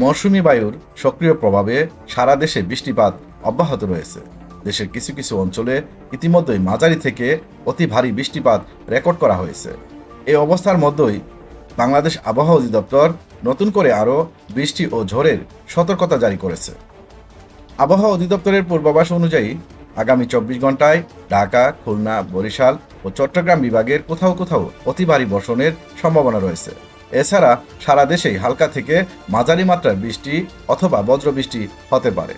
মৌসুমি বায়ুর সক্রিয় প্রভাবে সারা দেশে বৃষ্টিপাত অব্যাহত রয়েছে। দেশের কিছু কিছু অঞ্চলে ইতিমধ্যেই মাঝারি থেকে অতি ভারী বৃষ্টিপাত রেকর্ড করা হয়েছে। এই অবস্থার মধ্যেই বাংলাদেশ আবহাওয়া অধিদপ্তর নতুন করে আরও বৃষ্টি ও ঝড়ের সতর্কতা জারি করেছে। আবহাওয়া অধিদপ্তরের পূর্বাভাস অনুযায়ী আগামী চব্বিশ ঘন্টায় ঢাকা, খুলনা, বরিশাল ও চট্টগ্রাম বিভাগের কোথাও কোথাও অতি ভারী বর্ষণের সম্ভাবনা রয়েছে। এছাড়া সারা দেশেই হালকা থেকে মাঝারি মাত্রার বৃষ্টি অথবা বজ্রবৃষ্টি হতে পারে।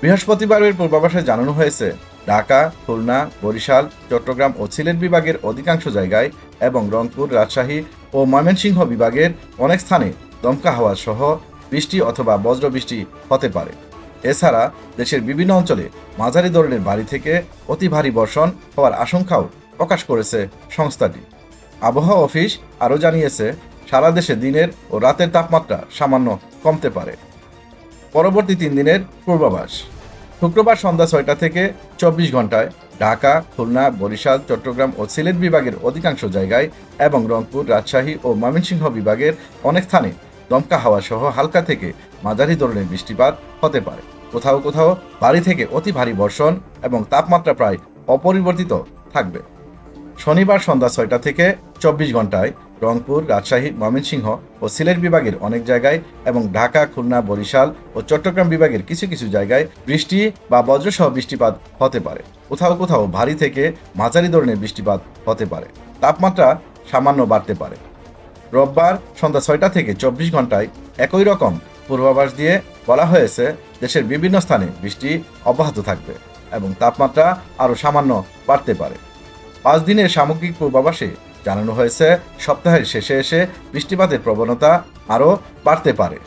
বৃহস্পতিবারের পূর্বাভাসে জানানো হয়েছে, ঢাকা, খুলনা, বরিশাল, চট্টগ্রাম ও সিলেট বিভাগের অধিকাংশ জায়গায় এবং রংপুর, রাজশাহী ও ময়মনসিংহ বিভাগের অনেক স্থানে দমকা হাওয়া সহ বৃষ্টি অথবা বজ্রবৃষ্টি হতে পারে। এছাড়া দেশের বিভিন্ন অঞ্চলে মাঝারি ধরনের বাড়ি থেকে অতি ভারী বর্ষণ হওয়ার আশঙ্কাও প্রকাশ করেছে সংস্থাটি। আবহাওয়া অফিস আরও জানিয়েছে সারা দেশে দিনের ও রাতের তাপমাত্রা সামান্য কমতে পারে। পরবর্তী তিন দিনের পূর্বাভাস। শুক্রবার সন্ধ্যা ছয়টা থেকে চব্বিশ ঘন্টায় ঢাকা, খুলনা, বরিশাল, চট্টগ্রাম ও সিলেট বিভাগের অধিকাংশ জায়গায় এবং রংপুর, রাজশাহী ও ময়মনসিংহ বিভাগের অনেক স্থানে দমকা হাওয়া সহ হালকা থেকে মাঝারি ধরনের বৃষ্টিপাত হতে পারে। কোথাও কোথাও ভারী থেকে অতি ভারী বর্ষণ এবং তাপমাত্রা প্রায় অপরিবর্তিত থাকবে। শনিবার সন্ধ্যা ছয়টা থেকে চব্বিশ ঘন্টায় রংপুর, রাজশাহী, ময়মনসিংহ ও সিলেট বিভাগের অনেক জায়গায় এবং ঢাকা, খুলনা, বরিশাল ও চট্টগ্রাম বিভাগের কিছু কিছু জায়গায় বৃষ্টি বা বজ্রসহ বৃষ্টিপাত হতে পারে। কোথাও কোথাও ভারী থেকে মাঝারি ধরনের বৃষ্টিপাত হতে পারে। তাপমাত্রা সামান্য বাড়তে পারে। রোববার সন্ধ্যা ছয়টা থেকে চব্বিশ ঘন্টায় একই রকম পূর্বাভাস দিয়ে বলা হয়েছে, দেশের বিভিন্ন স্থানে বৃষ্টি অব্যাহত থাকবে এবং তাপমাত্রা আরও সামান্য বাড়তে পারে। পাঁচ দিনের সামগ্রিক পূর্বাভাসে জানানো হয়েছে সপ্তাহের শেষে এসে বৃষ্টিপাতের প্রবণতা আরও বাড়তে পারে।